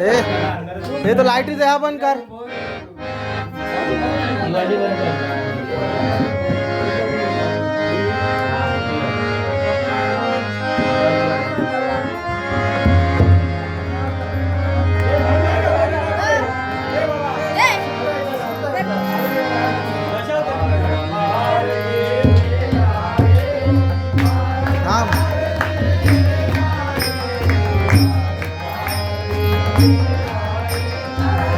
हे हे तो लाईटीचं ह्या बंद कर.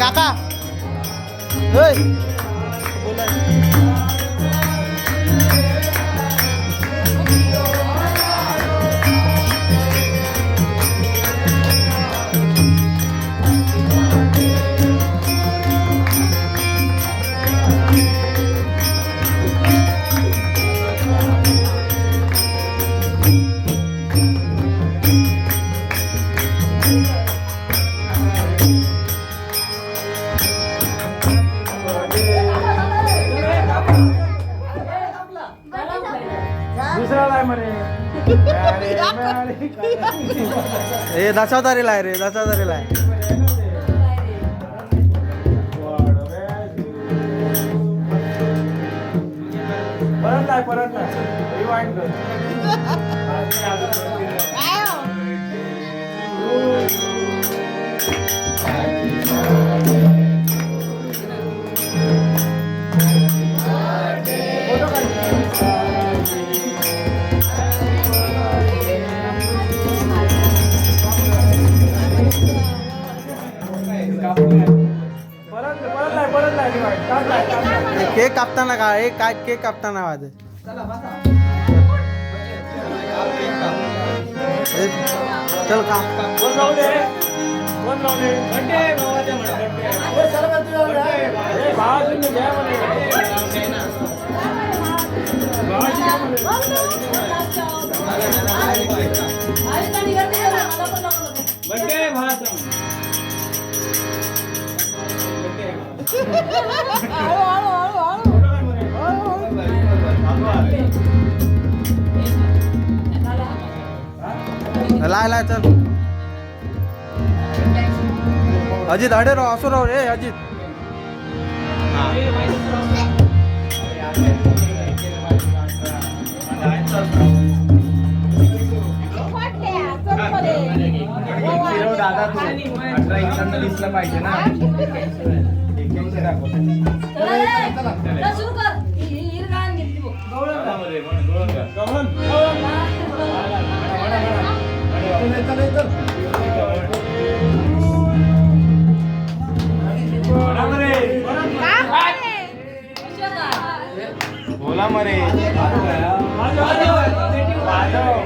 काका दुसरा लाय म्हणे. हे दशावतारीला आहे रे दशावतारीला आहे. परत लाय परत लाय. रिवाइंड कर. केक कापताना का हे काय केक कापताना वाज हे, चल का कोण लाय लाय चल. अजित अडे राव असो राव रे अजित. दादा तू अठरा इंचांना दिसलं पाहिजे ना एक्क्याऐंशी दाखव. बोला मरे. बोला मरे वाजव.